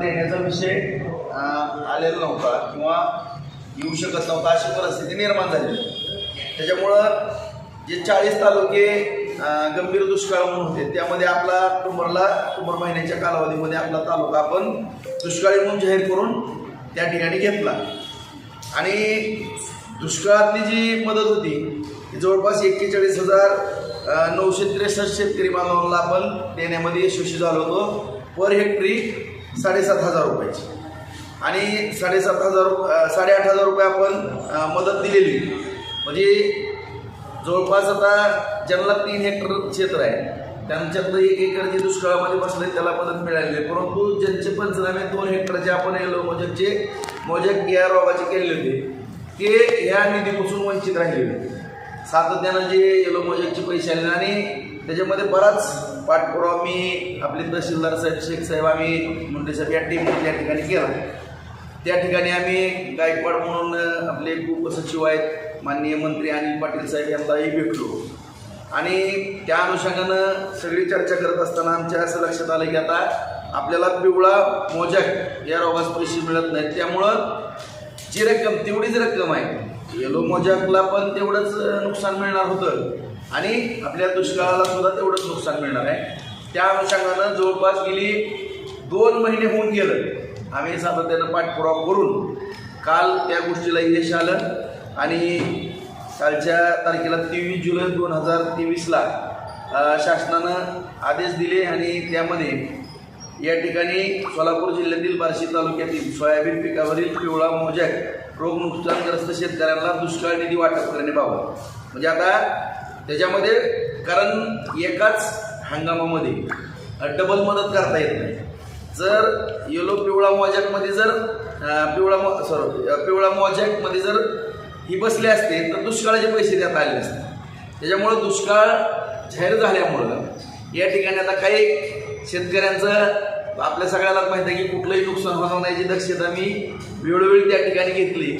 देण्याचा विषय आलेला नव्हता किंवा येऊ शकत नव्हता अशी परिस्थिती निर्माण झाली. त्याच्यामुळं जे चाळीस तालुके गंभीर दुष्काळ म्हणून होते त्यामध्ये आपला ऑक्टोबरला ऑक्टोबर महिन्याच्या कालावधीमध्ये आपला तालुका आपण दुष्काळी म्हणून जाहीर करून त्या ठिकाणी घेतला. आणि दुष्काळातली जी मदत होती ती जवळपास एक्केचाळीस हजार नऊशे त्रेसष्ट शेतकरी बांधवांना आपण देण्यामध्ये यशस्वी झालो होतो. पर हेक्टरी साडेसात हजार रुपयाची. आणि साडेसात हजार साडेआठ हजार रुपये आपण मदत दिलेली. म्हणजे जवळपास आता ज्यांना तीन हेक्टर क्षेत्र आहे त्यांच्यातलं एक एकर जे दुष्काळामध्ये बसले त्याला मदत मिळालेली आहे. परंतु ज्यांचे पंचनामे दोन हेक्टरचे आपण येलो मोजकचे मोजक या रोगाचे केलेले होते ते या निधीपासून वंचित राहिलेले सातत्यानं जे येलो मोजकचे पैसे आले आणि त्याच्यामध्ये बराच पाठपुरावा मी आपले तहसीलदार साहेब शेख साहेब आम्ही मुंडे साहेब या टीम त्या ठिकाणी केला. त्या ठिकाणी आम्ही गायकवाड म्हणून आपले उपसचिव आहेत माननीय मंत्री अनिल पाटील साहेब यांनाही भेटलो. आणि त्या अनुषंगानं सगळी चर्चा करत असताना आमच्या असं लक्षात आलं की आता आपल्याला पिवळा मोजक या रोगास पैसे मिळत नाहीत. त्यामुळं जी रक्कम तेवढीच रक्कम आहे. येलो मोजॅकला पण तेवढंच नुकसान मिळणार होतं. आणि आपल्या दुष्काळाला सुद्धा तेवढंच नुकसान मिळणार आहे. त्या अनुषंगानं जवळपास गेली दोन महिने होऊन गेलं. आम्ही सातत्यानं पाठपुरावा करून काल त्या गोष्टीला यश आलं. आणि कालच्या तारखेला तेवीस जुलै दोन हजार तेवीसला शासनानं आदेश दिले आणि त्यामध्ये या ठिकाणी सोलापूर जिल्ह्यातील बार्शी तालुक्यातील सोयाबीन पिकावरील पिवळा मोजॅक रोग नुकसानग्रस्त शेतकऱ्यांना दुष्काळ निधी वाटप करण्याबाबत म्हणजे आता त्याच्यामध्ये कारण एकाच हंगामामध्ये डबल मदत करता येत नाही. जर येलो पिवळा मोजॅकमध्ये जर पिवळा मो सॉरी पिवळा मोजॅकमध्ये जर ही बसले असते तर दुष्काळाचे पैसे देता आले असते त्याच्यामुळं दुष्काळ जाहीर झाल्यामुळं या ठिकाणी आता काही शेतकऱ्यांचं आपल्या सगळ्यालाच माहिती आहे की कुठलंही नुकसान होणार नाही दक्षता मी वेळोवेळी त्या ठिकाणी घेतली.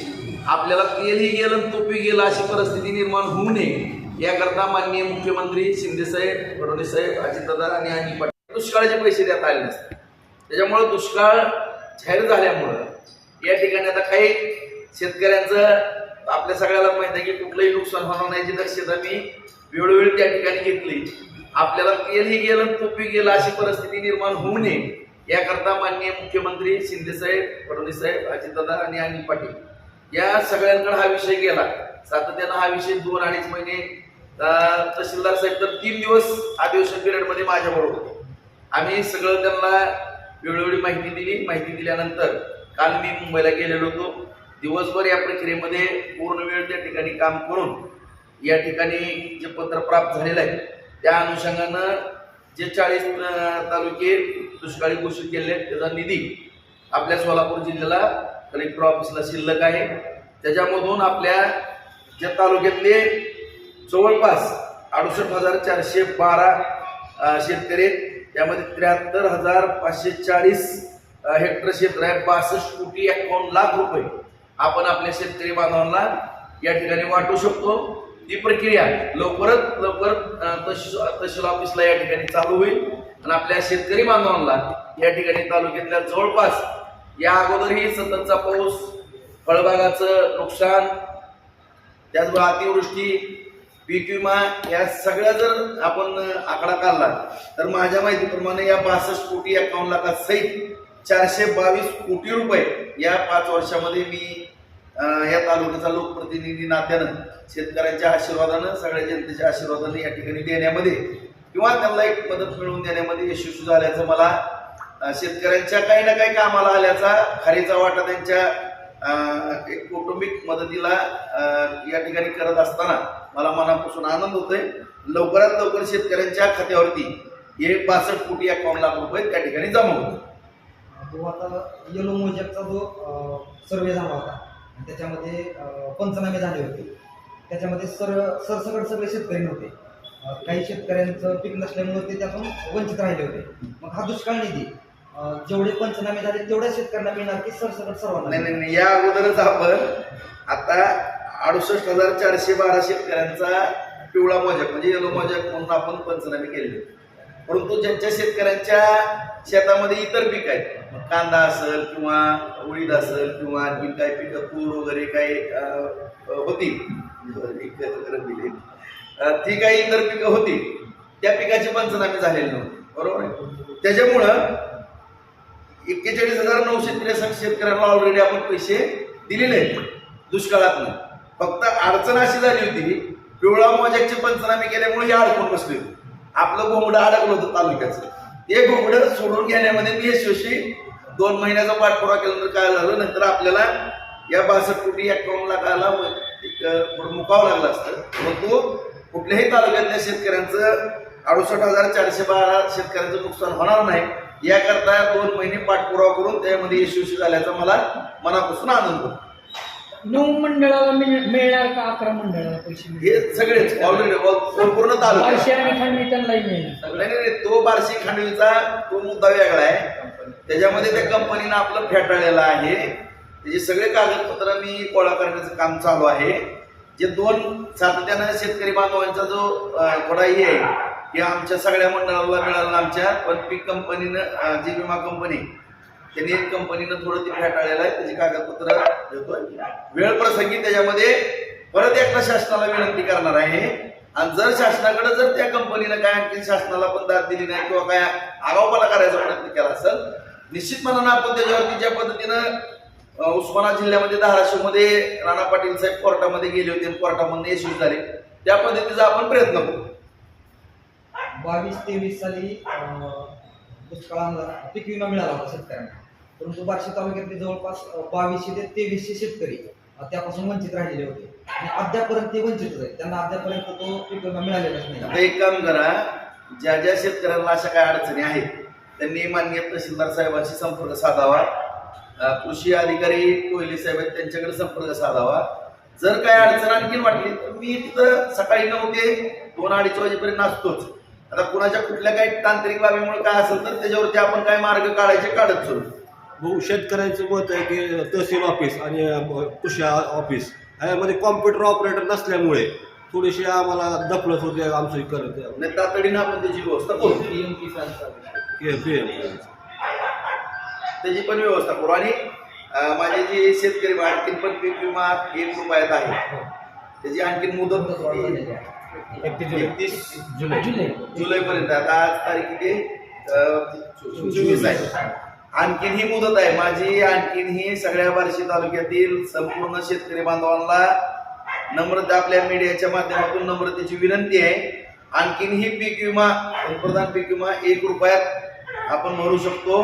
आपल्याला तेलही गेलं तोपी गेलं अशी परिस्थिती निर्माण होऊ नये. याकरता माननीय मुख्यमंत्री शिंदेसाहेब फडणवीस साहेब अजितदादा आणि अनिल पाटील दुष्काळाचे पैसे देता आले नसते. त्याच्यामुळं दुष्काळ जाहीर झाल्यामुळं या ठिकाणी आता काही शेतकऱ्यांचं आपल्या सगळ्याला माहिती आहे की कुठलंही नुकसान होणार नाही याची दक्षता मी वेळोवेळी त्या ठिकाणी घेतली. आपल्याला तेलही गेलं तोपी गेलं अशी परिस्थिती निर्माण होऊ नये. याकरता माननीय मुख्यमंत्री शिंदेसाहेब फडणवीस साहेब अजितदादा आणि अनिल पाटील या सगळ्यांकडे हा विषय गेला. सातत्यानं हा विषय दोन अडीच महिने तहसीलदार साहेब तर तीन दिवस अधिवेशन पिरियडमध्ये माझ्याबरोबर होते. आम्ही सगळं त्यांना वेळोवेळी माहिती दिली. माहिती दिल्यानंतर काल मी मुंबईला गेलेलो होतो. दिवसभर या प्रक्रियेमध्ये पूर्ण वेळ त्या ठिकाणी काम करून या ठिकाणी जे पत्र प्राप्त झालेलं आहे त्या अनुषंगानं जे चाळीस तालुके दुष्काळी घोषित केले आहेत त्याचा निधी आपल्या सोलापूर जिल्ह्याला कलेक्टर ऑफिसला शिल्लक आहे. त्याच्यामधून आपल्या ज्या तालुक्यातले जवळपास अडुसष्ट हजार चारशे बारा शेतकरी त्यामध्ये त्र्याहत्तर हजार पाचशे चाळीस हेक्टर क्षेत्र आहे. बासष्ट कोटी एकावन्न लाख रुपये आपण आपल्या शेतकरी बांधवांना या ठिकाणी वाटू शकतो. ती प्रक्रिया लवकरच लवकर तहसील ऑफिसला या ठिकाणी चालू होईल. आणि आपल्या शेतकरी बांधवांना या ठिकाणी तालुक्यातल्या जवळपास या अगोदरही सततचा पाऊस फळबागाचं नुकसान त्याचबरोबर अतिवृष्टी पीक विमा या सगळ्या जर आपण आकडा काढला तर माझ्या माहितीप्रमाणे या बासष्ट कोटी एकावन्न लाखासहित चारशे बावीस कोटी रुपये या पाच वर्षामध्ये मी या तालुक्याचा लोकप्रतिनिधी नात्यानं शेतकऱ्यांच्या आशीर्वादानं सगळ्या जनतेच्या आशीर्वादानं या ठिकाणी देण्यामध्ये किंवा त्यांना एक मदत मिळवून देण्यामध्ये यशस्वी झाल्याचं मला शेतकऱ्यांच्या काही ना काही कामाला आल्याचा खारीचा वाटा त्यांच्या एक कौटुंबिक मदतीला या ठिकाणी करत असताना मला मनापासून आनंद होतोय. लवकरात लवकर शेतकऱ्यांच्या खात्यावरती हे बासष्ट कोटी एकावन्न लाख रुपये त्या ठिकाणी जमा होतो तो आता येलो मोजॅकचा जो सर्वे झाला होता आणि त्याच्यामध्ये पंचनामे झाले होते. त्याच्यामध्ये सर सरसकट सगळे शेतकरी नव्हते. काही शेतकऱ्यांचं पीक नसल्यामुळे ते त्यातून वंचित राहिले होते. मग हा दुष्काळ निधी जेवढे पंचनामे झाले तेवढ्या शेतकऱ्यांना मिळणार की सरसकट सर्वांना नाही नाही नाही या अगोदरच आपण आता अडुसष्ट हजार चारशे बारा शेतकऱ्यांचा पिवळा मोजक म्हणजे येलो मोजक म्हणून आपण पंचनामे केले परंतु ज्यांच्या शेतकऱ्यांच्या शेतामध्ये इतर पीक आहेत मग कांदा असेल किंवा उडीद असेल किंवा आणखी काही पिकं तूर वगैरे काही होती ती काही इतर पिकं होती. त्या पिकाचे पंचनामे झालेले नव्हते. बरोबर आहे? त्याच्यामुळं एक्केचाळीस हजार नऊशे त्रेसष्ट शेतकऱ्यांना ऑलरेडी आपण पैसे दिलेले आहेत. दुष्काळातून. फक्त अडचण अशी झाली होती पिवळा मोजाचे पंचनामे केल्यामुळे ही अडकून बसली होती. आपलं घोंगडं अडकलं होतं तालुक्याचं. ते घोंगडं सोडून घेण्यामध्ये मी यशस्वी दोन महिन्याचा पाठपुरावा केल्यानंतर काय झालं नंतर आपल्याला या बासष्ट कोटी अकाउंटला लाखाला एक थोडं मुकावं लागलं असतं. मग तो कुठल्याही तालुक्यातल्या शेतकऱ्यांचं अडुसष्ट हजार चारशे बारा शेतकऱ्यांचं नुकसान होणार नाही. याकरता दोन महिने पाठपुरावा करून त्यामध्ये यशस्वी झाल्याचा मला मनापासून आनंद होतो. नऊ मंडळाला मिळ- मिळणार का अकरा मंडळाला पैसे हे सगळेच ऑलरेडी संपूर्ण तालुका बारशे आणि खांडवी त्यांनाही मिळणार. नाही नाही, नाही, तो बार्शी खांडवीचा तो मुद्दा वेगळा आहे. त्याच्यामध्ये त्या कंपनीनं आपलं फेटाळलेलं आहे. त्याचे सगळे कागदपत्र मी गोळा करण्याचं काम चालू आहे. जे दोन सातत्यानं शेतकरी बांधवांचा जो थोडा हे आहे की आमच्या सगळ्या मंडळाला मिळाला आमच्या पण पीक कंपनीनं जी विमा कंपनी त्यांनी कंपनीनं थोडं ते फेटाळलेलं आहे त्याची कागदपत्र देतोय. वेळ प्रसंगी त्याच्यामध्ये परत एकदा शासनाला विनंती करणार आहे. आणि जर शासनाकडे जर त्या कंपनीनं काय आणखी शासनाला पण दाद दिली नाही किंवा काय आगाऊपणा करायचा प्रयत्न केला असेल निश्चित म्हणून आपण त्याच्यावरती ज्या पद्धतीनं उस्मानाबाद जिल्ह्यामध्ये धाराशिवमध्ये राणा पाटील साहेब कोर्टामध्ये गेले होते कोर्टामध्ये यशस्वी झाले. त्या पद्धतीचा आपण प्रयत्न करू. बावीस तेवीस साली दुष्काळाला पीक विमा मिळाला होता शेतकऱ्यांना. परंतु बार्शी तालुक्यातले जवळपास बावीसशे ते तेवीसशे शेतकरी त्यापासून वंचित राहिलेले होते. आणि अद्यापर्यंत ते वंचितच आहेत. त्यांना अद्यापर्यंत तो पीक विमा मिळालेलाच आता नाही एक काम करा. ज्या ज्या शेतकऱ्यांना अशा काय अडचणी आहेत त्यांनी माननीय तहसीलदार साहेबांशी संपर्क साधावा. कृषी अधिकारी कोहली साहेब आहेत त्यांच्याकडे संपर्क साधावा. जर काय अडचण आणखी वाटली तर मी तिथं सकाळी नऊ ते दोन अडीच वाजेपर्यंत असतोच आता कुणाच्या कुठल्या काही तांत्रिक बाबीमुळे काय असेल तर त्याच्यावरती आपण काय मार्ग काढायचे काढत चलू. भाऊ शेतकऱ्यांचं मत आहे की तहसील ऑफिस आणि कृषी ऑफिस. यामध्ये कॉम्प्युटर ऑपरेटर नसल्यामुळे थोडीशी आम्हाला दफलत होते आमचं करत आणि तातडीनं आपण त्याची व्यवस्था करू. पी त्याची पण व्यवस्था करू. आणि माझे जे शेतकरी आणखीन पण पीक विमा एक रुपयात आहे. त्याची आणखीन मुदत एकतीस जुलै. जुलै. पर्यंत आता आज तारीख किती? चोवीस आहे. आणखीन ही मुदत आहे. माझी आणखीन ही सगळ्या बार्शी तालुक्यातील संपूर्ण शेतकरी बांधवांना नम्रता आपल्या मीडियाच्या माध्यमातून नम्रतेची विनंती आहे. आणखीन ही पीक विमा पंतप्रधान पीक विमा एक रुपयात आपण भरू शकतो.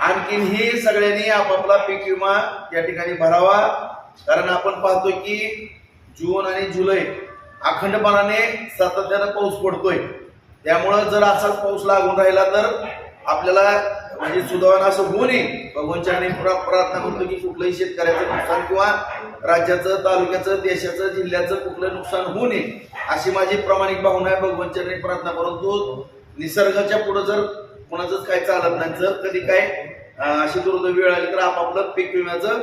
आणखीन ही सगळ्यांनी आपापला पीक विमा त्या ठिकाणी भरावा. कारण आपण पाहतो की जून आणि जुलै अखंडपणाने सातत्यानं पाऊस पडतोय. त्यामुळं जर असाच पाऊस लागून राहिला तर आपल्याला म्हणजे सुधारणा असं होऊ नये. भगवंतांनी प्रार्थना करतो की कुठलंही शेतकऱ्याचं नुकसान किंवा राज्याचं तालुक्याचं देशाचं जिल्ह्याचं कुठलं नुकसान होऊ नये. अशी माझी प्रामाणिक भावना आहे. भगवंतांनी प्रार्थना परंतु निसर्गाच्या पुढं जर कोणाचंच काय चालत नाही. जर कधी काय अशी दुर्दैव वेळ आली तर आपापलं पीक विम्याचं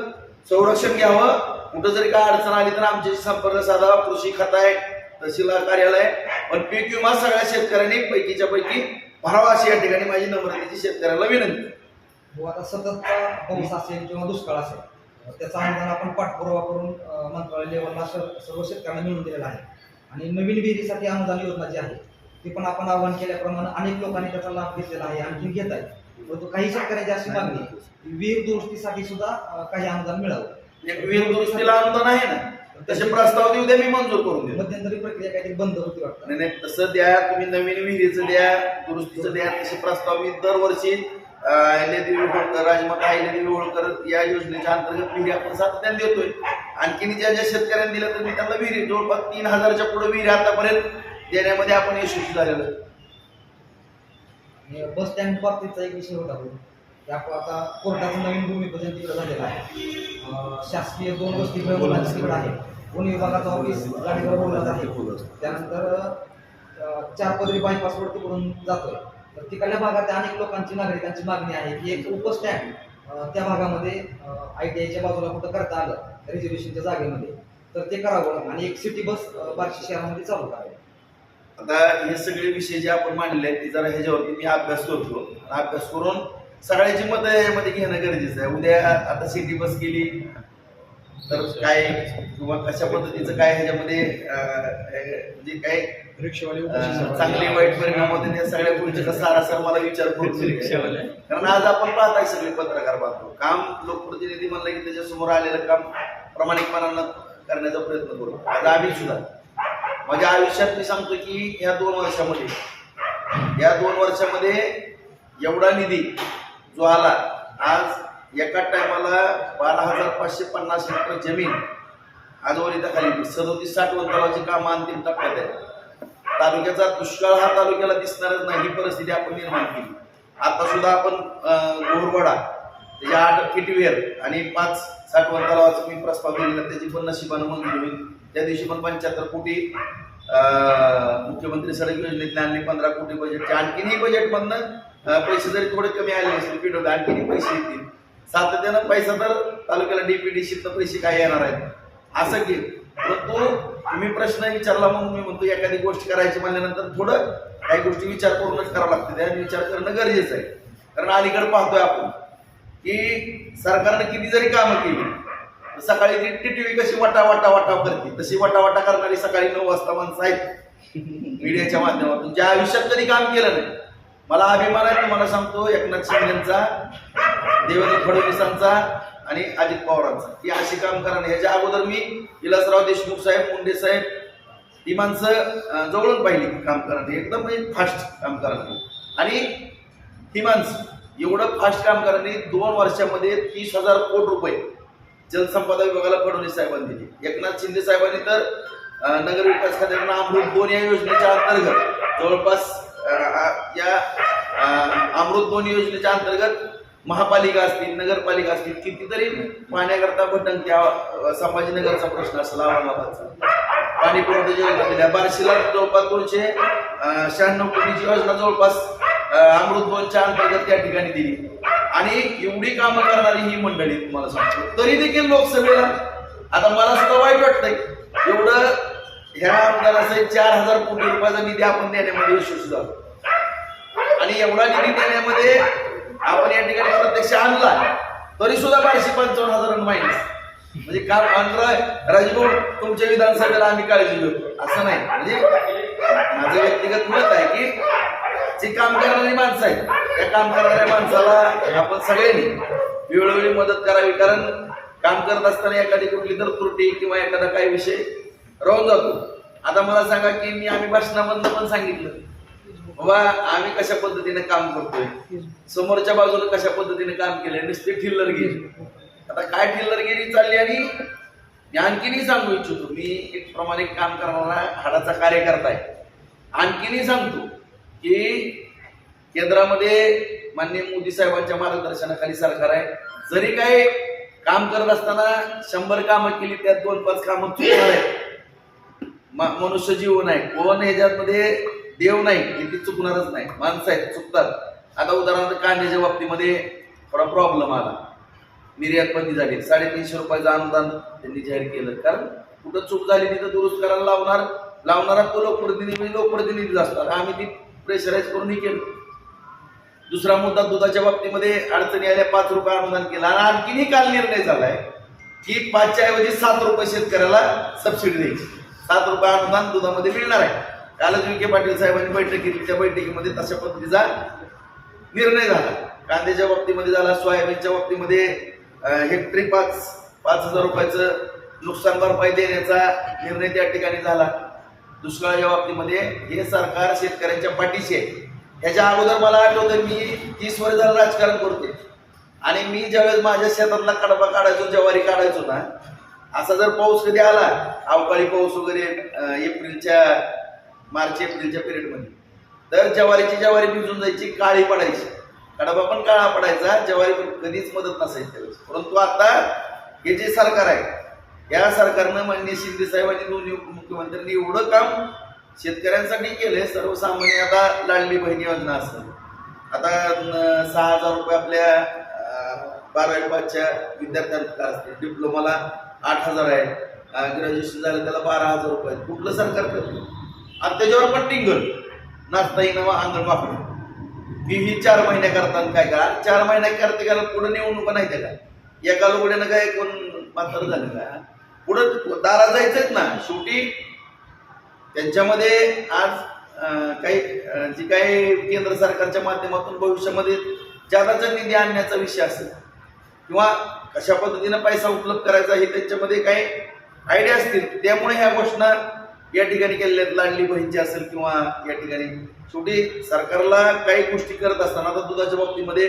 संरक्षण घ्यावं. कुठं जरी काय अडचण आली तर आमच्याशी संपर्क साधावा कृषी खात आहे तहसीलदार कार्यालय पण पीक विमा सगळ्या शेतकऱ्यांनी पैकीच्या पैकी भरावा अशी या ठिकाणी माझी नम्रतेची शेतकऱ्याला विनंती. हो, आता सततचा पाऊस असेल किंवा दुष्काळ असेल त्याचा अनुदान आपण पाठपुरावा करून मंत्रालय लेवलला सर्व सर्व शेतकऱ्यांना मिळून दिलेला आहे. आणि नवीन विहिरीसाठी अनुदान योजना जी आहे ती पण आपण आवाहन केल्याप्रमाणे अनेक लोकांनी त्याचा लाभ घेतलेला आहे आणखी घेत आहे परंतु काही शेतकऱ्यांची अशी मागणी आहे. की विहीर दुरुस्तीसाठी सुद्धा काही अनुदान मिळावं. एक विहीर दुरुस्तीला अनुदान आहे ना तसे प्रस्ताव देऊ द्या मी मंजूर करून देतो. मध्यंतरी प्रक्रिया काहीतरी बंद होती वाटतं. नाही नाही तसं द्या तुम्ही नवीन विहिरीचं द्या दुरुस्तीचं द्या तसे प्रस्ताव मी दरवर्षी अहिल्यादेवी होळकर राजमाता अहिल्यादेवी होळकर या योजनेच्या अंतर्गत विहिरी आपण सातत्याने देतोय. आणखीन ज्या ज्या शेतकऱ्यांनी दिलं तर मी त्यांना विहिरी जवळपास तीन हजारच्या पुढे विहिरी आतापर्यंत देण्यामध्ये आपण यशस्वी झालेलो आहे. बस स्टँड बाबतीतचा एक विषय होता भाऊ. की आपण आता कोर्टाचं नवीन भूमिपूजन तिकडे झालेलं आहे शासकीय दोन गोष्टी तिकडे आहे वन विभागाचं ऑफिस गाडीवर बोलत आहे त्यानंतर चार पदरी बायपास रोड तिकडून जातोय तर तिकडल्या भागात अनेक लोकांची नागरिकांची मागणी आहे की एक उपस्टँड त्या भागामध्ये आय टी आयच्या बाजूला कुठं करता आलं रिझर्वेशनच्या जागेमध्ये तर ते करावं आणि एक सिटी बस बार्शी शहरामध्ये चालू करावी आता हे सगळे विषय जे आपण मांडले आहेत ते जरा ह्याच्यावरती मी अभ्यास करतो. अभ्यास करून सगळ्याची मतं यामध्ये घेणं गरजेचं आहे. उद्या आता सिटी बस केली तर काय किंवा कशा पद्धतीचं काय ह्याच्यामध्ये म्हणजे काय चांगले वाईट परिणाम होते त्या सगळ्या गोष्टीचा सारासार मला विचार करून. कारण आज आपण पाहताय सगळे पत्रकार पाहतो काम लोकप्रतिनिधी म्हणलं की त्याच्यासमोर आलेलं काम प्रामाणिकपणानं करण्याचा प्रयत्न करू. आज आम्ही सुद्धा माझ्या आयुष्यात मी सांगतो की या दोन वर्षामध्ये या दोन वर्षामध्ये एवढा निधी जो आला आज एका टायमाला बारा हजार पाचशे पन्नास हेक्टर जमीन आजवर खाली सदोतीस साठ तलावाची कामं अंतिम टप्प्यात आहे तालुक्याचा दुष्काळ हा तालुक्याला दिसणारच नाही ही परिस्थिती आपण निर्माण केली. आता सुद्धा आपण गोरवाडा त्याच्या आठ किटवेर आणि पाच साठ तलावाचा मी प्रस्ताव दिलेला त्याची पण नशिबानं मंजुरी होईल. त्या दिवशी पण पंच्याहत्तर कोटी मुख्यमंत्री सडक योजनेतले आणले पंधरा कोटी बजेटचे आणखीनही बजेटमधनं पैसे जरी थोडे कमी आले असतील पिढ आणखीनही पैसे येतील. सातत्यानं पैसा तर तालुक्याला डीपीडीसीतनं पैसे काय येणार आहेत? असं की परंतु तुम्ही प्रश्न विचारला म्हणून मी म्हणतो एखादी गोष्ट करायची म्हणल्यानंतर थोडं काही गोष्टी विचार करूनच करावं लागते. त्या विचार करणं गरजेचं आहे. कारण अलीकडे पाहतोय आपण की सरकारने किती जरी कामं केली सकाळी ती व्ही कशी वाटा वाटा वाटा करते तशी वाटा वाटा करणारी सकाळी नऊ वाजता माणसं आहेत. मीडियाच्या माध्यमातून. ज्या आयुष्यात कधी काम केलं नाही. मला अभिमान आहे तुम्हाला सांगतो एकनाथ शिंदेचा देवेंद्र फडणवीसांचा आणि अजित पवारांचा. ही अशी काम करा ह्याच्या अगोदर मी विलासराव देशमुख साहेब मुंडे साहेब ही माणसं जवळून पाहिली काम करणं एकदम म्हणजे फास्ट काम करणं आणि ही माणसं एवढं फास्ट काम करणे दोन वर्षामध्ये तीस हजार कोटी रुपये जलसंपदा विभागाला फडणवीस साहेबांनी दिली. एकनाथ शिंदे साहेबांनी तर नगर विकास खात्याकडून अमृत दोन या योजनेच्या अंतर्गत जवळपास या अमृत दोन योजनेच्या अंतर्गत महापालिका असतील नगरपालिका असतील कितीतरी पाण्याकरता भटंक्या अं, संभाजीनगरचा प्रश्न असेल औरंगाबादचा. पाणी पुरवठा योजना दिल्या बार्शीला जवळपास दोनशे शहाण्णव कोटीची योजना जवळपास अमृत दोनच्या अंतर्गत त्या ठिकाणी दिली. आणि एवढी कामं करणारी ही मंडळी तुम्हाला सांगतो. तरी देखील लोकसभेला आता मला सुद्धा वाईट वाटतंय एवढं ह्या आमदाराचं चार हजार कोटी रुपयाचा निधी आपण देण्यामध्ये यशस्वी झालो. आणि एवढा निधी देण्यामध्ये आपण या ठिकाणी प्रत्यक्ष आणला तरी सुद्धा बारशे पंचावन्न हजार माहिती म्हणजे काल आणलं राजभाऊ तुमच्या विधानसभेला आम्ही काळजी घेतो असं नाही. म्हणजे माझं व्यक्तिगत मत आहे की जी काम करणारी माणसं आहेत. त्या काम करणाऱ्या माणसाला आपण सगळ्यांनी वेळोवेळी मदत करावी. कारण काम करत असताना एखादी कुठली तर त्रुटी किंवा एखादा काही विषय राहून जातो. आता मला सांगा की मी आम्ही भाषणामधनं पण सांगितलं. बाबा आम्ही कशा पद्धतीने काम करतोय? समोरच्या बाजूला कशा पद्धतीने काम केलंय? नुसते ठिल्लरगिरी आता काय ठिल्लरगिरी चालली आणि मी आणखीनही सांगू इच्छितो. मी एक प्रामाणिक काम करणारा हाडाचा कार्यकर्ता आहे. आणखीनही सांगतो. की केंद्रामध्ये माननीय मोदी साहेबांच्या मार्गदर्शनाखाली सरकार आहे. जरी काही काम करत असताना शंभर कामं केली त्यात दोन पाच कामं चुकणार आहेत. मनुष्य जीवन आहे. कोण ह्याच्यामध्ये देव नाही हे ती चुकणारच नाही. माणसं आहेत चुकतात. आता उदाहरणार्थ कांद्याच्या बाबतीमध्ये थोडा प्रॉब्लेम आला. निर्यात बंदी झाली. साडेतीनशे रुपयाचं अनुदान त्यांनी जाहीर केलं. कारण कुठं चूक झाली तिथं दुरुस्त करायला लावणार लावणारा तो लोकप्रतिनिधी म्हणजे लोकप्रतिनिधीच असतात. आम्ही ती प्रेशराईज करूनही केलं. दुसरा मुद्दा दुधाच्या बाबतीमध्ये अडचणी आल्या पाच रुपये अनुदान केलं. आणि आणखीनही काल निर्णय झालाय की पाचच्या ऐवजी सात रुपये शेतकऱ्याला सबसिडी द्यायची. सात रुपये अनुदान दुधामध्ये मिळणार आहे. कालच विखे पाटील साहेबांनी बैठक घेतली त्या बैठकीमध्ये तशा पद्धतीचा निर्णय झाला. कांद्याच्या बाबतीमध्ये झाला सोयाबीनच्या बाबतीमध्ये हेक्टरी पाच पाच हजार रुपयाचं नुकसान भरपाई देण्याचा निर्णय त्या ठिकाणी झाला. दुष्काळाच्या बाबतीमध्ये हे सरकार शेतकऱ्यांच्या पाठीशी आहे. ह्याच्या अगोदर मला आठवतं मी तीस वर्ष झालं राजकारण करते आणि मी ज्यावेळेस माझ्या शेतातला कडबा काढायचो ज्वारी काढायचो ना असा जर पाऊस कधी आला अवकाळी पाऊस वगैरे एप्रिलच्या मार्च एप्रिलच्या पिरियडमध्ये तर ज्वारीची ज्वारी भिजून जायची काळी पडायची. कडबा पण काळा पडायचा ज्वारी पण कधीच मदत नसायची त्यावेळेस. परंतु आता हे जे सरकार आहे या सरकारनं माननीय शिंदे साहेबांनी दोन्ही उपमुख्यमंत्र्यांनी एवढं काम शेतकऱ्यांसाठी केलंय सर्वसामान्य आता लाडली बहीण योजना असेल आता सहा हजार रुपये आपल्या बारावी पाचच्या विद्यार्थ्यांना असतील डिप्लोमाला आठ हजार आहे ग्रॅज्युएशन झालं त्याला बारा हजार रुपये आहेत. कुठलं सरकार करतं आणि त्याच्यावर पण टिंगल. नाचता येणं अंगण वाकडं की ही चार महिन्या करताना काय करा चार महिन्या करते का? पुढे निवडणुका नाही त्या काय एका लोकड्यानं काय कोण म्हातारं झालं का? पुढं दारा जायचंच ना. शेवटी त्यांच्यामध्ये आज काही जी काही केंद्र सरकारच्या माध्यमातून भविष्यामध्ये जादाचा निधी आणण्याचा विषय असेल किंवा कशा पद्धतीनं पैसा उपलब्ध करायचा हे त्यांच्यामध्ये काही आयडिया असतील त्यामुळे ह्या घोषणा या ठिकाणी केलेल्या आहेत. लाडली बहीणची असेल किंवा या ठिकाणी. शेवटी सरकारला काही गोष्टी करत असताना आता दुधाच्या बाबतीमध्ये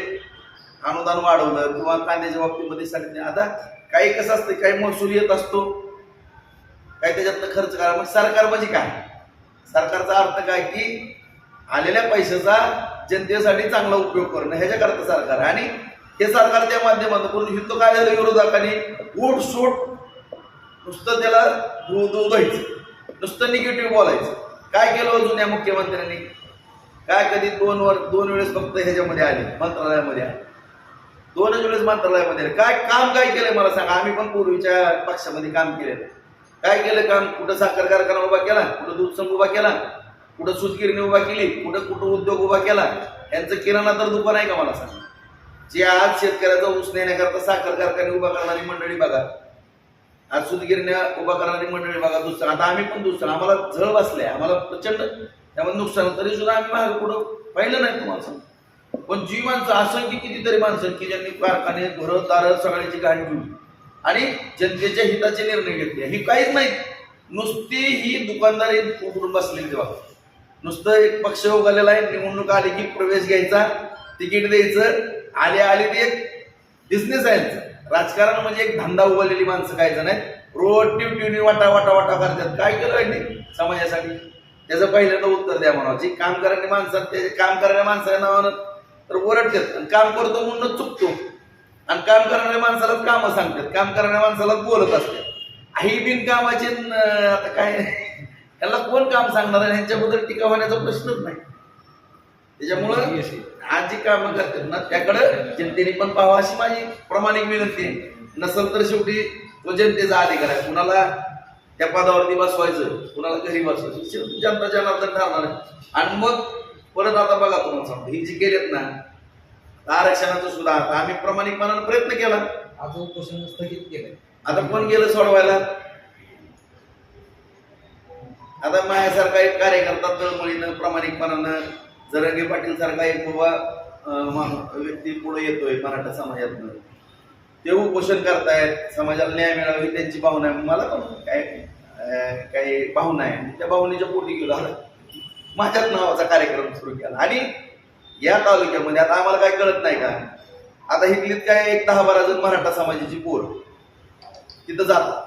अनुदान वाढवलं किंवा कांद्याच्या बाबतीमध्ये सांगितलं. आता काही कसं असतं काही महसूल येत असतो. काही त्याच्यातनं खर्च करा. मग सरकार म्हणजे काय? सरकारचा अर्थ काय की आलेल्या पैशाचा जनतेसाठी चांगला उपयोग करणं ह्याच्याकरता सरकार. आहे. आणि हे सरकारच्या माध्यमातून हिंदू काय झालं विरोधकांनी ओट सूट नुसतं त्याला धू द्यायचं नुसतं निगेटिव्ह बोलायचं. काय केलं हो जुन्या मुख्यमंत्र्यांनी? काय कधी दोन वर दोन वेळेस फक्त ह्याच्यामध्ये आले मंत्रालयामध्ये आले? दोनच वेळेस मंत्रालयामध्ये काय काम काय केलंय मला सांगा आम्ही पण पूर्वीच्या पक्षामध्ये काम केलेलं काय केलं काम? कुठं साखर कारखाना उभा केला? कुठं दूध संघ उभा केला? कुठं सुतगिरणी उभा केली? कुठं कुठं उद्योग उभा केला? यांचं किराणा तर दुकान आहे का मला सांगा? जे आज शेतकऱ्याचा ऊस नेण्याकरता साखर कारखाने उभा करणारी मंडळी बघा. आज सुतगिरण्या उभा करणारी मंडळी बघा दुसरं. आता आम्ही पण दुसरं. आम्हाला झळ बसले आम्हाला प्रचंड त्यामध्ये नुकसान. तरी सुद्धा आम्ही मागे पुढं पाहिलं नाही तुम्हाला सांगतो. पण जी माणसं असंख्य कितीतरी माणसं की ज्यांनी कारखाने घरं दारं सगळ्याची गाडी ठेवली. आणि जनतेच्या हिताचे निर्णय घेतले. हे काहीच नाही. नुसती ही दुकानदारी उघडून बसलेली तेव्हा. नुसतं एक पक्ष उगालेला आहे निवडणूक आली की प्रवेश घ्यायचा तिकीट द्यायचं आले आले ते एक बिझनेस आहे. राजकारण म्हणजे एक धंदा उभारलेली माणसं काय नाही रोड रोज टिवटिवनी वाटा वाटा वाटा करतात. काय केलं यांनी? समाजासाठी. त्याचं पहिल्यांदा उत्तर द्या म्हणावं. जे काम करणारी माणसं ते काम करणाऱ्या माणसाच्या नावानं तर ओरडतात. आणि काम करतो म्हणून चुकतो. आणि काम करणाऱ्या माणसालाच कामं सांगतात. काम करणाऱ्या माणसालाच बोलत असतात. ही बिनकामाचे आता काय? याला कोण काम सांगणार? आहे ह्यांच्याबद्दल टीका होण्याचा प्रश्नच नाही. त्याच्यामुळं आज जी कामं करतात ना त्याकडं जनतेने पण पाहावं अशी माझी प्रामाणिक विनंती आहे. नसल तर शेवटी तो जनतेचा अधिकार आहे. कुणाला त्या पदावरती बसवायचं कुणाला घरी बसवायचं शेवटी जनता जनार्दन ठरणार आहे. आणि मग परत आता बघा तुम्हाला सांगतो ही जी केलेत ना आरक्षणाचं सुद्धा आता आम्ही प्रामाणिकपणानं प्रयत्न केला. आज उपोषण स्थगित केलंय आता कोण गेलं सोडवायला? आता माझ्यासारखा एक कार्यकर्ता तळमळीनं प्रामाणिकपणानं जरंगे पाटील सारखा एक बाबा व्यक्ती पुढे येतोय मराठा समाजातनं. ते उपोषण करतायत समाजाला न्याय मिळावा ही त्यांची भावना आहे. मला पण काय काही भावना आहे. त्या भावनेच्या पोटी गेलो. आता माझ्याच नावाचा कार्यक्रम सुरू केला. आणि या तालुक्यामध्ये आता आम्हाला काय कळत नाही का? आता इथलीत काय एक दहा बारा जण मराठा समाजाची पोर तिथं जातात.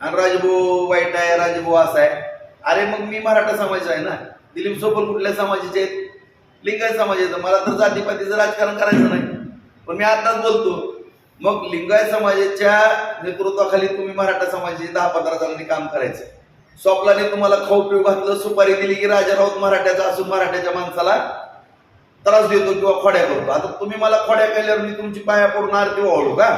आणि राजभाऊ वाईट आहे राजभाऊ असा आहे. अरे मग मी मराठा समाज आहे ना? दिलीप सोपल कुठल्या समाजाचे आहेत? लिंगायत समाजाचं मला तर जातीपातीचं राजकारण करायचं नाही. पण मी आताच बोलतो मग लिंगायत समाजाच्या नेतृत्वाखाली तुम्ही मराठा समाजाचे दहा पंधरा जणांनी काम करायचं. स्वप्नाने तुम्हाला खाऊ पिऊ घातलं सुपारी दिली की राजा राऊत मराठ्याचा असून मराठ्याच्या माणसाला त्रास देतो किंवा खोड्या करतो. आता तुम्ही मला खोड्या केल्यावर मी तुमची पाया पडून आरती वाळू का?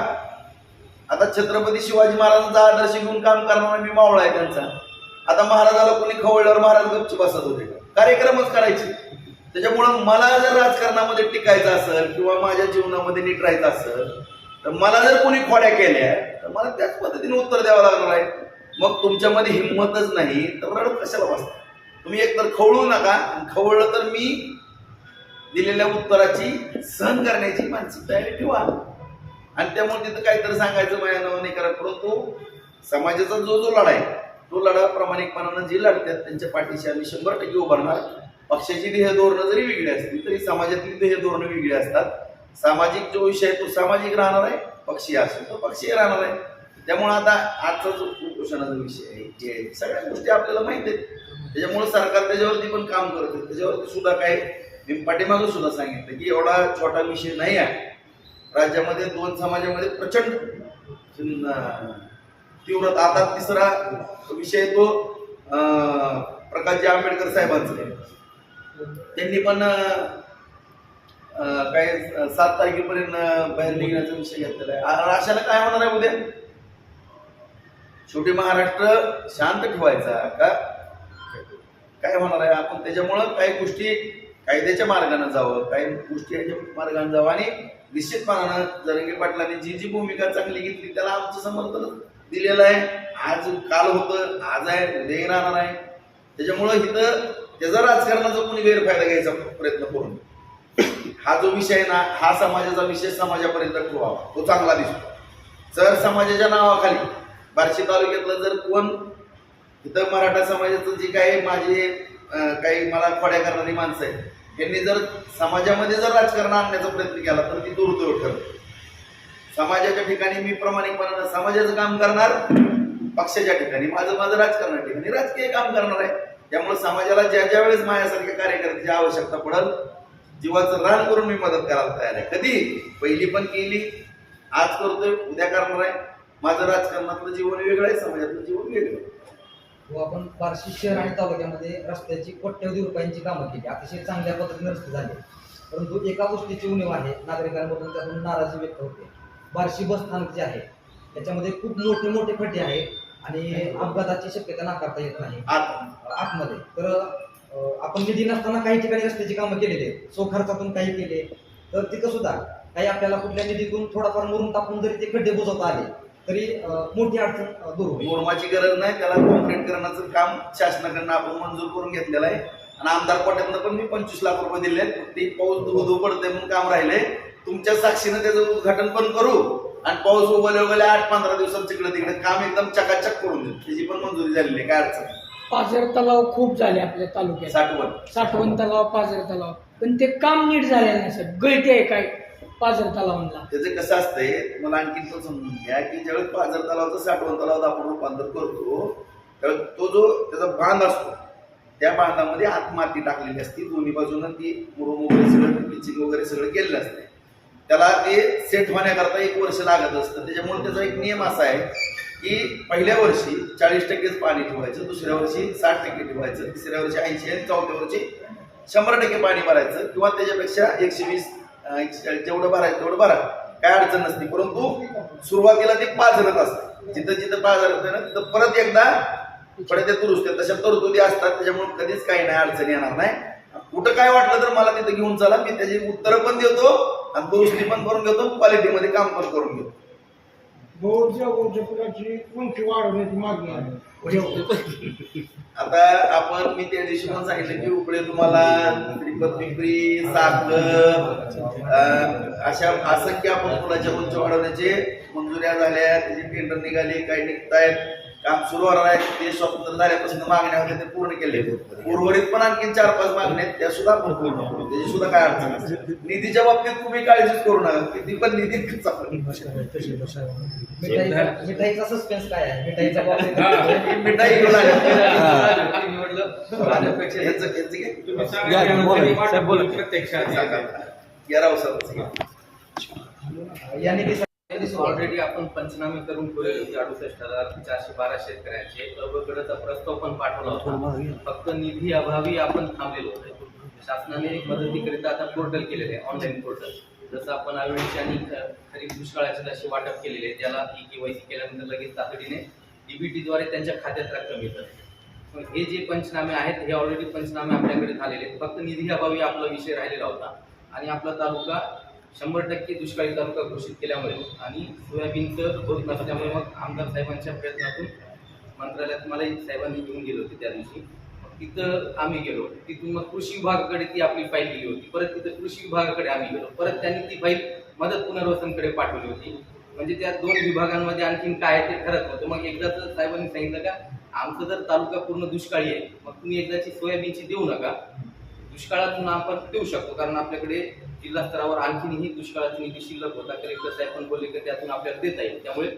आता छत्रपती शिवाजी महाराजांचा आदर्श घेऊन काम करणारा मी मावळा आहे त्यांचा. आता महाराजाला कोणी खवळल्यावर महाराज गपची बसत होते. कार्यक्रमच करायचे. त्याच्यामुळं मला जर राजकारणामध्ये टिकायचं असेल किंवा माझ्या जीवनामध्ये नीट राहायचं असेल तर मला जर कोणी खोड्या केल्या तर मला त्याच पद्धतीने उत्तर द्यावं लागणार आहे. मग तुमच्यामध्ये हिंमतच नाही तर रडत कशाला बसता? तुम्ही एकतर खवळू नका आणि खवळलं तर मी दिलेल्या उत्तराची सहन करण्याची मानसिक तयारी ठेवा. आणि त्यामुळे तिथं काहीतरी सांगायचं माझ्या नाही करा परंतु समाजाचा जो जो लढा आहे तो लढा प्रामाणिकपणानं जे लढतात त्यांच्या पाठीशी आम्ही शंभर टक्के उभारणार पक्षाची ध्येय धोरणं जरी वेगळी असतील तरी समाजातील ध्येय धोरणं वेगळी असतात. सामाजिक जो विषय आहे तो सामाजिक राहणार आहे पक्षीय असेल तो पक्षीय राहणार आहे. त्यामुळं आता आजचा जो कुपोषणाचा विषय आहे जे सगळ्या गोष्टी आपल्याला माहीत आहेत. त्याच्यामुळं सरकार त्याच्यावरती पण काम करत आहे. त्याच्यावरती सुद्धा काय मी पाठीमागं सुद्धा सांगितलं की एवढा छोटा विषय नाही आहे. राज्यामध्ये दोन समाजामध्ये प्रचंड तीव्रता. आता तिसरा विषय तो प्रकाशजी आंबेडकर साहेबांचा आहे. त्यांनी पण काही सात तारखेपर्यंत बाहेर निघण्याचा विषय घेतलेला आहे. आशाला अशाला काय होणार आहे उद्या? शेवटी महाराष्ट्र शांत ठेवायचा का? काय होणार आहे? आपण त्याच्यामुळं काही गोष्टी कायद्याच्या मार्गाने जावं काही गोष्टी याच्या मार्गाने जावं आणि निश्चितपणानं जरंगे पाटलांनी जी जी भूमिका चांगली घेतली त्याला आमचं समर्थन दिलेलं आहे. आज काल होतं आज आहे उद्याही राहणार आहे. त्याच्यामुळं इथं त्याचा राजकारणाचा कोणी गैरफायदा घ्यायचा प्रयत्न करून हा जो विषय आहे ना हा समाजाचा विषय समाजापर्यंत ठेवावा. तो चांगला दिसतो. जर समाजाच्या नावाखाली बार्शी तालुक्यातलं जर कोण इथं मराठा समाजाचं जी काही माझे काही मला खोड्या करणारी माणसं आहेत यांनी जर समाजामध्ये जर राजकारण आणण्याचा प्रयत्न केला तर ती दुर्दैव ठरते समाजाच्या ठिकाणी मी प्रामाणिकपणानं समाजाचं काम करणार पक्षाच्या ठिकाणी माझं माझं राजकारणाच्या ठिकाणी राजकीय काम करणार आहे. त्यामुळे समाजाला ज्या ज्या वेळेस माझ्यासारख्या कार्यकर्त्याची आवश्यकता पडल जीवाचं रान करून मी मदत करायला तयार आहे. कधी? पहिली पण केली आज करतोय उद्या करणार आहे. माझं राजकारणातलं जीवन वेगळं आहे समाजातलं जीवन वेगळं आहे. व आपण बार्शी शहर आणि तालुक्यामध्ये रस्त्याची कोट्यवधी रुपयांची कामं केली. अतिशय चांगल्या पद्धतीने रस्ते झाले. परंतु एका गोष्टीची उणीव आहे नागरिकांमधून त्यातून नाराजी व्यक्त होते. बार्शी बस स्थानक जे आहे त्याच्यामध्ये खूप मोठे मोठे खड्डे आहेत आणि अपघाताची शक्यता नाकारता येत नाही. आता. आतमध्ये. तर आपण निधी नसताना काही ठिकाणी रस्त्याची कामं केलेली आहेत. सो खर्चातून काही केले. तर तिथं सुद्धा काही आपल्याला कुठल्या निधीतून थोडाफार मुरुम टाकून जरी ते खड्डे बुजवता आले तरी मोठी अडचण दूर होईल. मुरमाची गरज नाही त्याला कॉन्क्रीट करण्याचं काम शासनाकडनं आपण मंजूर करून घेतलेलं आहे. आणि आमदार कोट्यातनं पण मी पंचवीस लाख रुपये दिले आहेत ते पाऊस धुधू पडतंय म्हणून काम राहिले. तुमच्या साक्षीनं त्याचं उद्घाटन पण करू. आणि पाऊस उगवले उगवले आठ पंधरा दिवसात तिकडे तिकडे काम एकदम चकाचक करून देऊ. त्याची पण मंजुरी झालेली आहे. काय अडचण. पाझर तलाव खूप झाले आपल्या तालुक्यात. साठवण. साठवण तलाव पाझर तलाव. पण ते काम नीट झालेलं नाही सर. गळते आहे काय? पाझर तलाव म्हणला त्याचं कसं असतंय तुम्हाला आणखीन पण समजून घ्या की ज्यावेळेस पाझर तलावाचा साठवण तलावात आपण रूपांतर करतो त्यावेळेस तो जो त्याचा बांध असतो त्या बांधामध्ये आत माती टाकलेली असते. दोन्ही बाजूनं ती मुरुम वगैरे सगळं पिचिंग वगैरे सगळं केलेलं असते त्याला ते सेट होण्याकरता एक वर्ष लागत असतं. त्याच्यामुळे त्याचा एक नियम असा आहे की पहिल्या वर्षी चाळीस टक्केच पाणी ठेवायचं दुसऱ्या वर्षी साठ टक्के ठेवायचं तिसऱ्या वर्षी ऐंशी आणि चौथ्या वर्षी शंभर टक्के पाणी भरायचं किंवा त्याच्यापेक्षा एकशे वीस जेवढं भरायचं तेवढं भरा काय अडचण नसते. परंतु सुरुवातीला ते पाझरत असतं. जिथं जिथं पाझरत ना तिथं परत एकदा परत ते दुरुस्त तशा तरतुदी असतात त्याच्यामुळे कधीच काही नाही अडचण येणार नाही. कुठं काय वाटलं तर मला तिथं घेऊन चला. मी त्याची उत्तरं पण देतो आणि दुरुस्ती पण करून घेतो क्वालिटीमध्ये काम पण करून घेतो. बोरच्या गोरचपुराची उंची वाढवण्याची मागणी आहे. म्हणजे आता आपण मी त्या दिवशी पण सांगितलं की उपडे तुम्हाला श्रीपत साखर अशा असंख्य आपण फुलाच्या उंच वाढवण्याचे मंजुऱ्या झाल्या त्याचे टेंडर निघाली काही निघतायत. काम सुरू होणार आहे. ते स्वतंत्र झाल्यापासून मागण्या होत्या ते पूर्ण केले. उर्वरित पण आणखी चार पाच मागण्या आहेत त्या सुद्धा आपण पूर्ण करू त्याची सुद्धा काय अडचण निधीच्या बाबतीत तुम्ही काळजीच करू नका. किती पण निधी मिठाईचा मिठाईचा सस्पेन्स काय आहे? मिठाईचा मिठाई घेऊन प्रत्यक्षात. या रावसाहेब ऑलरेडी आपण पंचनामे करून ठेवले अडुसष्ट हजार चारशे बारा शेतकऱ्यांचे. अवकडचा प्रस्ताव पण पाठवला होता. फक्त निधी अभावी आपण थांबलेलो होतो. शासनाने मदतीकरिता आता पोर्टल केलेले आहे ऑनलाईन पोर्टल जसं आपण आवेळीची आणि खरीप दुष्काळाचे जसे वाटप केलेले आहे ज्याला ई केवायसी केल्यानंतर लगेच तातडीने डीबीटीद्वारे त्यांच्या खात्यात रक्कम मग हे जे पंचनामे आहेत हे ऑलरेडी पंचनामे आपल्याकडे झालेले आहेत. फक्त निधी अभावी आपला विषय राहिलेला होता. आणि आपला तालुका शंभर टक्के दुष्काळी तालुका घोषित केल्यामुळे आणि सोयाबीनचं होत नसल्यामुळे मग आमदार साहेबांच्या प्रयत्नातून मंत्रालयात मलाही साहेबांनी घेऊन गेले होते त्या दिवशी. मग तिथं आम्ही गेलो. तिथून मग कृषी विभागाकडे ती आपली फाईल गेली होती. परत तिथं कृषी विभागाकडे आम्ही गेलो. परत त्यांनी ती फाईल मदत पुनर्वसनकडे पाठवली होती. म्हणजे त्या दोन विभागांमध्ये आणखीन काय आहे ते ठरत नव्हतं. मग एकदा तर साहेबांनी सांगितलं का आमचं जर तालुका पूर्ण दुष्काळी आहे मग तुम्ही एकदाची सोयाबीनची देऊ नका. दुष्काळातून आपण देऊ शकतो. कारण आपल्याकडे जिल्हा स्तरावर आणखीनही दुष्काळाचा निधी शिल्लक होता. कलेक्टर साहेब पण बोलले की त्यातून आपल्याला देता येईल. त्यामुळे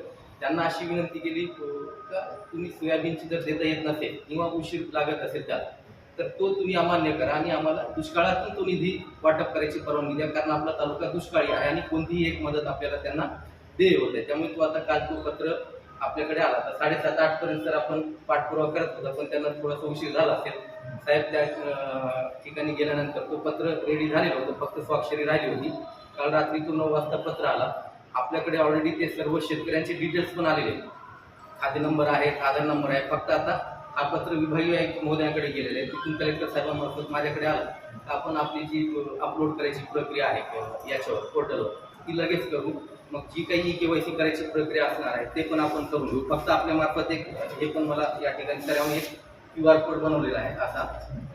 त्यांना अशी विनंती केली का तुम्ही सोयाबीनची जर देता येत नसेल किंवा उशीर लागत असेल त्यात तर तो तुम्ही अमान्य करा आणि आम्हाला दुष्काळातून तो निधी वाटप करायची परवानगी द्या. कारण आपला तालुका दुष्काळी आहे आणि कोणतीही एक मदत आपल्याला त्यांना देय होत आहे. त्यामुळे तो आता काल तो पत्र आपल्याकडे आला होता साडेसात आठ पर्यंत तर आपण पाठपुरावा करत होता पण त्यांना थोडासा उशीर झाला असेल. साहेब त्या ठिकाणी गेल्यानंतर तो पत्र रेडी झालेलं होतं फक्त स्वाक्षरी राहिली होती. काल रात्री तो नऊ वाजता पत्र आला. आपल्याकडे ऑलरेडी ते सर्व शेतकऱ्यांचे डिटेल्स पण आलेले आहेत. खाते नंबर आहेत आधार नंबर आहे. फक्त आता हा पत्र विभागीय आयुक्त महोदयांकडे गेलेलं आहे. तिथून कलेक्टर साहेबांमार्फत माझ्याकडे आलं. तर आपण आपली जी अपलोड करायची प्रक्रिया आहे किंवा याच्यावर पोर्टलवर ती लगेच करू. मग जी काही के वाय करायची प्रक्रिया असणार आहे ते पण आपण करून घेऊ. फक्त आपल्या मार्फत एक हे पण मला या ठिकाणी सर्व एक क्यू आर कोड बनवलेला आहे असा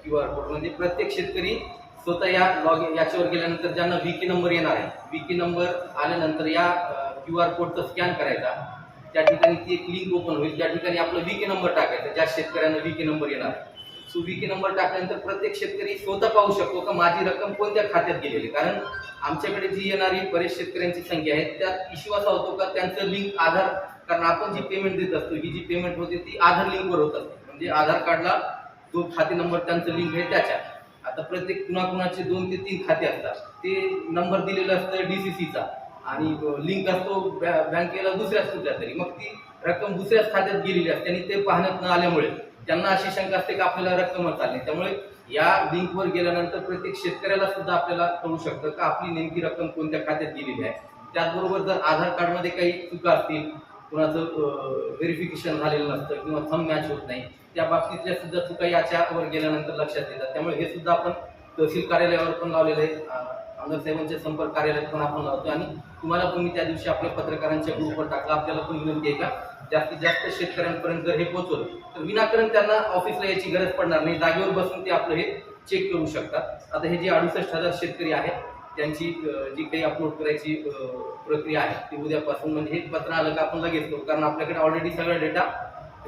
क्यू आर कोड. म्हणजे प्रत्येक शेतकरी स्वतः या लॉग याच्यावर गेल्यानंतर ज्यांना विकी नंबर येणार आहे विकी नंबर आल्यानंतर या क्यू आर कोडचा स्कॅन करायचा. त्या ठिकाणी ती एक लिंक ओपन होईल. त्या ठिकाणी आपलं विकी नंबर टाकायचा ज्या शेतकऱ्यांना विकी नंबर येणार आहे. सो विकी नंबर टाकल्यानंतर प्रत्येक शेतकरी स्वतः पाहू शकतो का माझी रक्कम कोणत्या खात्यात गेलेली कारण आमच्याकडे जी येणारी बरेच शेतकऱ्यांची संख्या आहे त्यात इश्यू असा होतो का त्यांचं लिंक आधार कारण आपण जी पेमेंट देत असतो ही जी पेमेंट होते ती आधार लिंकवर होत असते म्हणजे आधार कार्डला जो खाते नंबर त्यांचं लिंक आहे त्याच्या. आता प्रत्येक कुणाकुणाचे दोन ते तीन खाते असतात. ते नंबर दिलेलं असतं डी सी सीचा आणि लिंक असतो बॅ- बँकेला दुसऱ्याच कुठल्या तरी. मग ती रक्कम दुसऱ्याच खात्यात गेलेली असते आणि ते पाहण्यात न आल्यामुळे त्यांना अशी शंका असते की आपल्याला रक्कमच आली त्यामुळे या लिंकवर गेल्यानंतर प्रत्येक शेतकऱ्याला सुद्धा आपल्याला कळू शकतं का आपली नेमकी रक्कम कोणत्या खात्यात गेलेली आहे. त्याचबरोबर जर आधार कार्डमध्ये काही चुका असतील कुणाचं व्हेरिफिकेशन झालेलं नसतं किंवा थम मॅच होत नाही त्या बाबतीतल्या सुद्धा चुका याच्यावर गेल्यानंतर लक्षात येतात. त्यामुळे हे सुद्धा आपण तहसील कार्यालयावर पण लावलेलं आहे. आमदार साहेबांच्या संपर्क कार्यालयात पण आपण लावतो आणि तुम्हाला पण मी त्या दिवशी आपल्या पत्रकारांच्या ग्रुपवर टाकला. आपल्याला पण विनंती आहे का? जास्तीत जास्त शेतकऱ्यांपर्यंत जर हे पोहोचवलं तर विनाकारण त्यांना ऑफिसला यायची गरज पडणार नाही. जागेवर बसून ते आपलं हे चेक करू शकतात. आता हे जे अडुसष्ट हजार शेतकरी आहेत त्यांची जी काही अपलोड करायची प्रक्रिया आहे ती उद्यापासून म्हणजे हे पत्र आलं का आपण लगेच करू. कारण आपल्याकडे ऑलरेडी सगळा डेटा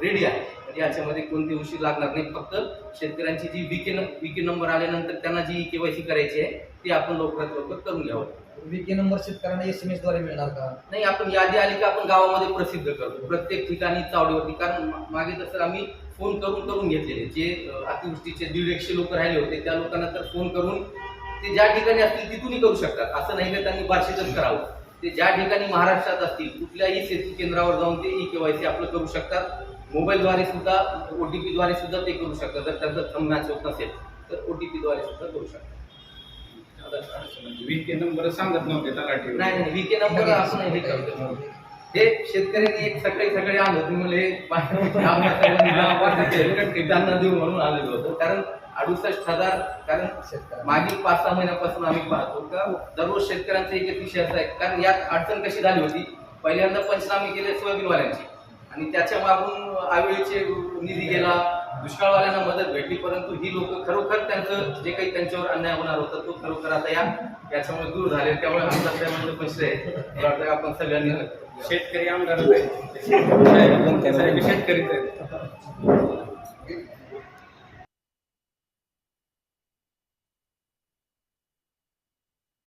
रेडी आहे. म्हणजे याच्यामध्ये कोणती उशीर लागणार नाही. फक्त शेतकऱ्यांची जी विके विके नंबर आल्यानंतर त्यांना जी केवायसी करायची आहे ती आपण लवकरात लवकर करून घ्यावं. विके नंबर शेतकऱ्यांना एस एम एसद्वारे मिळणार का? नाही आपण यादी आली की आपण गावामध्ये प्रसिद्ध करतो. प्रत्येक ठिकाणी चावडीवरती. कारण मागे तसं आम्ही फोन करून करून घेतलेले. जे अतिवृष्टीचे दीड एकशे लोक राहिले होते त्या लोकांना तर फोन करून ते ज्या ठिकाणी असतील तिथूनही करू शकतात. असं नाही का त्यांनी बार्शीतच करावं. ते ज्या ठिकाणी महाराष्ट्रात असतील कुठल्याही शेती केंद्रावर जाऊन ते ई केवायसी आपलं करू शकतात. मोबाईलद्वारे सुद्धा ओ टी पीद्वारे सुद्धा ते करू शकतात. जर त्यांचं थंब मॅच होत नसेल तर ओ टी पीद्वारे सुद्धा करू शकतात. वीके नंबर सांगत नव्हते तलाठी नाही नाही विके नंबर आपण हे करतो हे शेतकऱ्यांनी एक सकाळी सकाळी आलं होतं म्हणजे त्यांना देऊ म्हणून आलेलो होतो. कारण अडुसष्ट हजार कारण मागील पाच सहा महिन्यापासून आम्ही पाहतो का दररोज शेतकऱ्यांचा एक एक विषय असा आहे. कारण यात अडचण कशी झाली होती पहिल्यांदा पंचनामे केले सोयाबीनवाल्यांची. आणि त्याच्या मागून आवेळीचे निधी गेला दुष्काळवाल्यांना मदत भेटली परंतु ही लोक खरोखर त्यांचं जे काही त्यांच्यावर अन्याय होणार होता तो खरोखर आता या याच्यामुळे दूर झाले. त्यामुळे आमचा साहेबांचं पैसे आहे. आपण सगळ्यांनी शेतकरी आमदारच आहे साहेब शेतकरीच आहेत